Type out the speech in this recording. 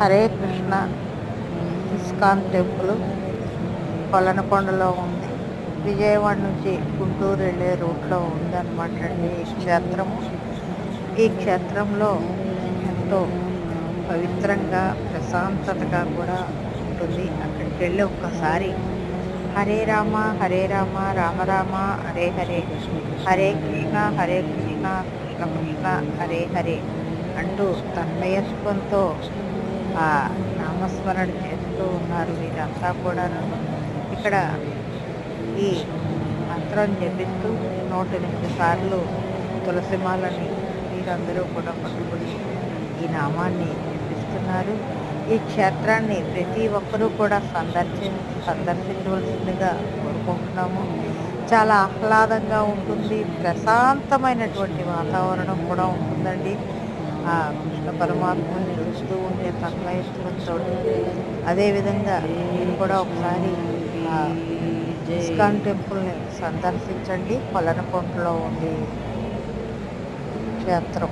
Hare Krishna. ISKCON temple కొలనకొండలో ఉంది. విజయవాడ నుంచి గుంటూరు వెళ్ళే రూట్లో ఉందన్నమాట అండి ఈ క్షేత్రము. ఈ క్షేత్రంలో ఎంతో పవిత్రంగా ప్రశాంతతగా కూడా ఉంటుంది. అక్కడికి వెళ్ళి ఒక్కసారి హరే రామ హరే రామ రామ రామ హరే హరే హరే కృష్ణ హరే కృష్ణ కృష్ణ కృష్ణ హరే హరే అంటూ తన్మయత్వంతో నామస్మరణ చేస్తూ ఉన్నారు వీరంతా కూడా ఇక్కడ ఈ మంత్రం జపిస్తూ నూట ఎనిమిది సార్లు తులసిమాలని వీరందరూ కూడా పట్టుకుని ఈ నామాన్ని జపిస్తున్నారు. ఈ క్షేత్రాన్ని ప్రతి ఒక్కరూ కూడా సందర్శి సందర్శించవలసిందిగా కోరుకుంటున్నాము. చాలా ఆహ్లాదంగా ఉంటుంది. ప్రశాంతమైనటువంటి వాతావరణం కూడా ఉంటుందండి. కృష్ణ పరమాత్మని చూస్తూ ఉంటే తన్మయత్వంతో అదేవిధంగా మీరు కూడా ఒకసారి ఇస్కాన్ టెంపుల్ని సందర్శించండి. కొలనకొండలో ఉంది క్షేత్రం.